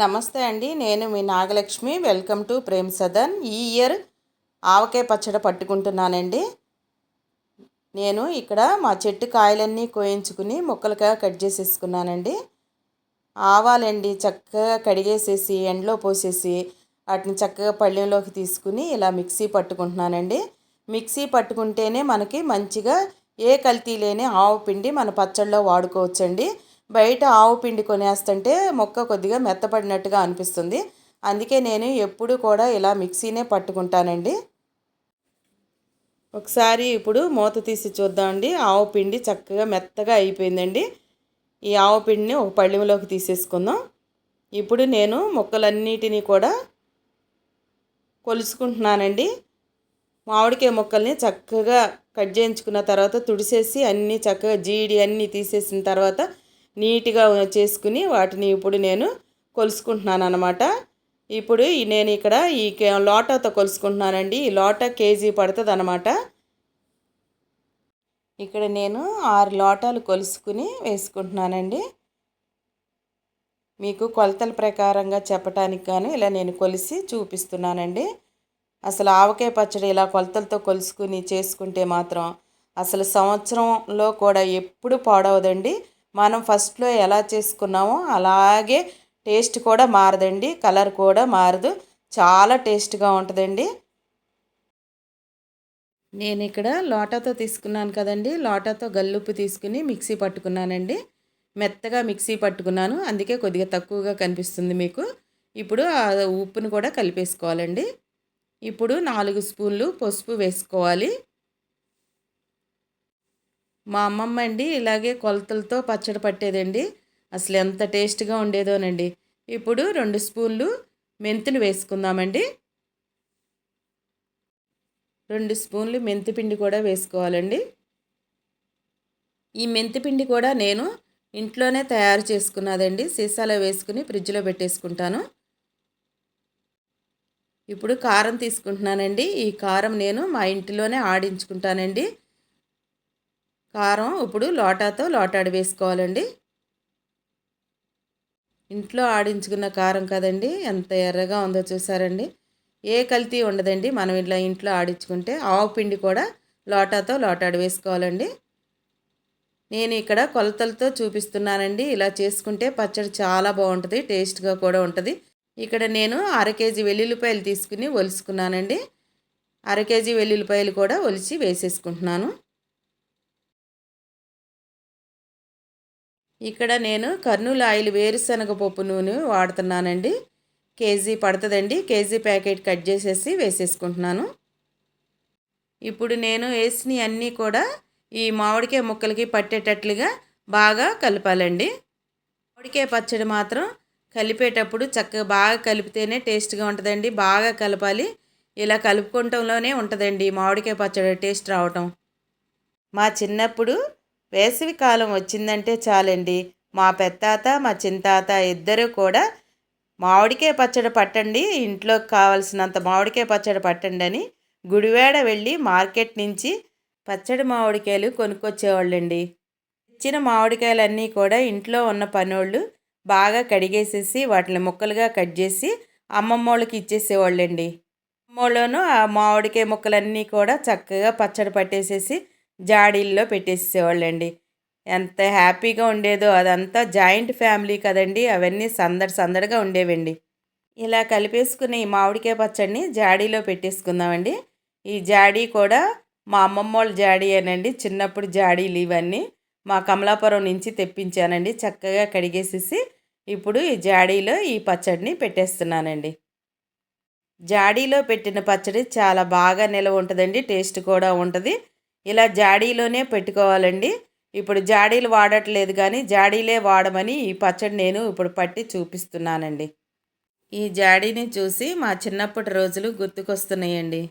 నమస్తే అండి నేను మీ నాగలక్ష్మి. వెల్కమ్ టు ప్రేమ్ సదన్ ఈ ఇయర్ ఆవకాయ పచ్చడి పట్టుకుంటున్నానండి. నేను ఇక్కడ మా చెట్టు కాయలన్నీ కోయించుకుని ముక్కలుగా కట్ చేసేసుకున్నానండి. ఆవాలండి చక్కగా కడిగేసేసి ఎండలో పోసేసి వాటిని చక్కగా పళ్ళెంలోకి తీసుకుని ఇలా మిక్సీ పట్టుకుంటున్నానండి. మిక్సీ పట్టుకుంటేనే మనకి మంచిగా ఏ కల్తీ లేని ఆవు పిండి మన పచ్చళ్ళలో వాడుకోవచ్చండి. బయట ఆవు పిండి కొనేస్తుంటే మొక్క కొద్దిగా మెత్తపడినట్టుగా అనిపిస్తుంది. అందుకే నేను ఎప్పుడు కూడా ఇలా మిక్సీనే పట్టుకుంటానండి. ఒకసారి ఇప్పుడు మూత తీసి చూద్దామండి. ఆవు పిండి చక్కగా మెత్తగా అయిపోయిందండి. ఈ ఆవు పిండిని ఒక పళ్ళెంలోకి తీసేసుకుందాం. ఇప్పుడు నేను మొక్కలన్నిటినీ కూడా కొలుసుకుంటున్నానండి మామిడికాయ మొక్కల్ని చక్కగా కట్ చేయించుకున్న తర్వాత తుడిసేసి అన్నీ చక్కగా జీడి అన్నీ తీసేసిన తర్వాత నీట్గా చేసుకుని వాటిని ఇప్పుడు నేను కొలుసుకుంటున్నాను అనమాట ఇప్పుడు నేను ఇక్కడ ఈ లోటాతో కొలుసుకుంటున్నానండి. ఈ లోటా కేజీ పడుతుంది అనమాట ఇక్కడ నేను ఆరు లోటాలు కొలుసుకుని వేసుకుంటున్నానండి. మీకు కొలతల ప్రకారంగా చెప్పటానికి కానీ ఇలా నేను కొలిసి చూపిస్తున్నానండి. అసలు ఆవకాయ పచ్చడి ఇలా కొలతలతో కొలుసుకుని చేసుకుంటే మాత్రం అసలు సంవత్సరంలో కూడా ఎప్పుడు పాడవదండి. మనం ఫస్ట్లో ఎలా చేసుకున్నామో అలాగే టేస్ట్ కూడా మారదండి. కలర్ కూడా మారదు. చాలా టేస్ట్గా ఉంటుందండి. నేను ఇక్కడ లోటాతో తీసుకున్నాను కదండి. లోటాతో గల్లుప్పు తీసుకుని మిక్సీ పట్టుకున్నానండి. మెత్తగా మిక్సీ పట్టుకున్నాను. అందుకే కొద్దిగా తక్కువగా కనిపిస్తుంది మీకు. ఇప్పుడు ఆ ఉప్పును కూడా కలిపేసుకోవాలండి. ఇప్పుడు నాలుగు స్పూన్లు పసుపు వేసుకోవాలి. మా అమ్మమ్మ అండి ఇలాగే కొలతలతో పచ్చడి పట్టేదండి. అసలు ఎంత టేస్ట్గా ఉండేదోనండి. ఇప్పుడు రెండు స్పూన్లు మెంతులు వేసుకుందామండి. రెండు స్పూన్లు మెంతిపిండి కూడా వేసుకోవాలండి. ఈ మెంతిపిండి కూడా నేను ఇంట్లోనే తయారు చేసుకున్నదండి. సీసాలో వేసుకుని ఫ్రిడ్జ్లో పెట్టేసుకుంటాను. ఇప్పుడు కారం తీసుకుంటున్నానండి. ఈ కారం నేను మా ఇంటిలోనే ఆడించుకుంటానండి. కారం ఇప్పుడు లోటాతో లోటాడి వేసుకోవాలండి. ఇంట్లో ఆడించుకున్న కారం కదండి ఎంత ఎర్రగా ఉందో చూసారండి. ఏ కల్తీ ఉండదండి మనం ఇలా ఇంట్లో ఆడించుకుంటే ఆవు పిండి కూడా లోటాతో లోటాడి వేసుకోవాలండి. నేను ఇక్కడ కొలతలతో చూపిస్తున్నానండి ఇలా చేసుకుంటే పచ్చడి చాలా బాగుంటుంది టేస్ట్గా కూడా ఉంటుంది. ఇక్కడ నేను అర కేజీ వెల్లుల్లిపాయలు తీసుకుని ఒలుసుకున్నానండి. అర కేజీ వెల్లుల్లిపాయలు కూడా ఒలిచి వేసేసుకుంటున్నాను. ఇక్కడ నేను కర్నూలు ఆయిల్ వేరుశనగ పప్పు నూనె వాడుతున్నానండి. కేజీ పడుతుందండి. కేజీ ప్యాకెట్ కట్ చేసేసి వేసేసుకుంటున్నాను. ఇప్పుడు నేను వేసిన అన్నీ కూడా ఈ మామిడికాయ ముక్కలకి పట్టేటట్లుగా బాగా కలపాలండి. మామిడికాయ పచ్చడి మాత్రం కలిపేటప్పుడు చక్కగా బాగా కలిపితేనే టేస్ట్గా ఉంటుందండి. బాగా కలపాలి. ఇలా కలుపుకుంటంలోనే ఉంటుందండి మామిడికాయ పచ్చడి టేస్ట్ రావటం. మా చిన్నప్పుడు వేసవి కాలం వచ్చిందంటే చాలండి. మా పెత్తాత మా చింతాత ఇద్దరు కూడా మామిడికాయ పచ్చడి పట్టండి ఇంట్లోకి కావలసినంత మామిడికాయ పచ్చడి పట్టండి అని గుడివాడ వెళ్ళి మార్కెట్ నుంచి పచ్చడి మామిడికాయలు కొనుక్కొచ్చేవాళ్ళండి. ఇచ్చిన మామిడికాయలన్నీ కూడా ఇంట్లో ఉన్న పనోళ్ళు బాగా కడిగేసేసి వాటిని ముక్కలుగా కట్ చేసి అమ్మమ్మ వాళ్ళకి ఇచ్చేసేవాళ్ళండి. అమ్మలోనూ ఆ మామిడికాయ ముక్కలన్నీ కూడా చక్కగా పచ్చడి పట్టేసేసి జాడీల్లో పెట్టేసేవాళ్ళండి. ఎంత హ్యాపీగా ఉండేదో అదంతా జాయింట్ ఫ్యామిలీ కదండి అవన్నీ సందడి సందడిగా ఉండేవండి. ఇలా కలిపేసుకుని మామిడికాయ పచ్చడిని జాడీలో పెట్టేసుకుందామండి. ఈ జాడీ కూడా మా అమ్మమ్మ వాళ్ళ జాడీ అనండి చిన్నప్పుడు జాడీలు ఇవన్నీ మా కమలాపురం నుంచి తెప్పించానండి చక్కగా కడిగేసేసి ఇప్పుడు ఈ జాడీలో ఈ పచ్చడిని పెట్టేస్తున్నానండి. జాడీలో పెట్టిన పచ్చడి చాలా బాగా నిలవ ఉంటుందండి టేస్ట్ కూడా ఉంటుంది. ఇలా జాడీలోనే పెట్టుకోవాలండి. ఇప్పుడు జాడీలు వాడట్లేదు కానీ జాడీలే వాడమని ఈ పచ్చడి నేను ఇప్పుడు పట్టి చూపిస్తున్నానండి. ఈ జాడీని చూసి మా చిన్నప్పటి రోజులు గుర్తుకొస్తున్నాయండి.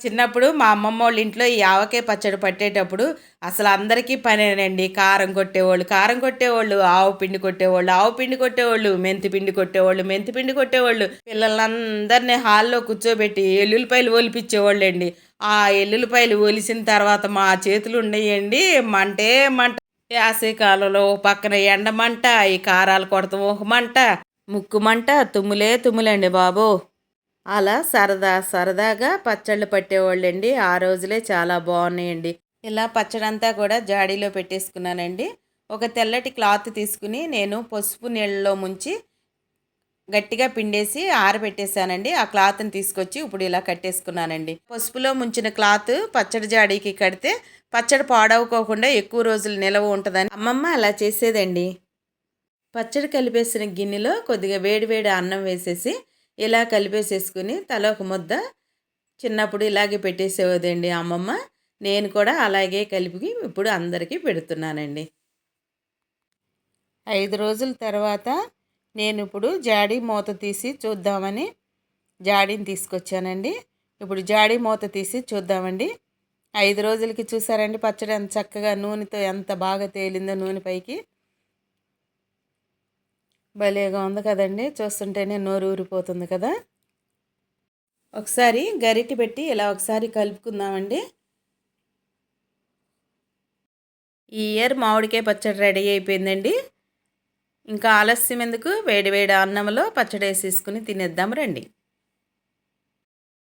చిన్నప్పుడు మా అమ్మమ్మ వాళ్ళ ఇంట్లో ఈ ఆవకాయ పచ్చడి పట్టేటప్పుడు అసలు అందరికీ పనేనండి. కారం కొట్టేవాళ్ళు కారం కొట్టేవాళ్ళు ఆవు పిండి కొట్టేవాళ్ళు ఆవు పిండి కొట్టేవాళ్ళు మెంతి పిండి కొట్టేవాళ్ళు మెంతి పిండి కొట్టేవాళ్ళు. పిల్లలందరినీ హాల్లో కూర్చోబెట్టి ఎల్లుల్లిపాయలు ఒలిపించేవాళ్ళు అండి ఆ ఎల్లుల్లిపాయలు ఒలిసిన తర్వాత మా చేతులు ఉన్నాయండి. మంటే మంట. కాలంలో పక్కన ఎండమంట ఈ కారాలు కొడతాం ఒక మంట. ముక్కుమంట తుమ్ములే తుమ్ములండి బాబు. అలా సరదా సరదాగా పచ్చళ్ళు పట్టేవాళ్ళండి. ఆ రోజులే చాలా బాగున్నాయండి. ఇలా పచ్చడంతా కూడా జాడీలో పెట్టేసుకున్నానండి. ఒక తెల్లటి క్లాత్ తీసుకుని నేను పసుపు నీళ్ళలో ముంచి గట్టిగా పిండేసి ఆరబెట్టేశానండి. ఆ క్లాత్ని తీసుకొచ్చి ఇప్పుడు ఇలా కట్టేసుకున్నానండి. పసుపులో ముంచిన క్లాత్ పచ్చడి జాడీకి కడితే పచ్చడి పాడవుకోకుండా ఎక్కువ రోజులు నిలవ ఉంటుందని అమ్మమ్మ అలా చేసేదండి. పచ్చడి కలిపేసిన గిన్నెలో కొద్దిగా వేడివేడి అన్నం వేసేసి ఇలా కలిపేసేసుకుని తల ఒక ముద్ద చిన్నప్పుడు ఇలాగే పెట్టేసేవదండి అమ్మమ్మ. నేను కూడా అలాగే కలిపి ఇప్పుడు అందరికీ పెడుతున్నానండి. ఐదు రోజుల తర్వాత నేను ఇప్పుడు జాడీ మూత తీసి చూద్దామని జాడీని తీసుకొచ్చానండి. ఇప్పుడు జాడీ మూత తీసి చూద్దామండి. ఐదు రోజులకి చూసారండి పచ్చడి ఎంత చక్కగా నూనెతో ఎంత బాగా తేలిందో నూనె పైకి. భలేగా ఉంది కదండి. చూస్తుంటేనే నోరు ఊరిపోతుంది కదా. ఒకసారి గరిటె పెట్టి ఇలా ఒకసారి కలుపుకుందామండి. ఈ ఇయర్ మామిడికాయ పచ్చడి రెడీ అయిపోయిందండి. ఇంకా ఆలస్యం ఎందుకు? వేడి వేడి అన్నంలో పచ్చడి వేసేసుకుని తినేద్దాం రండి.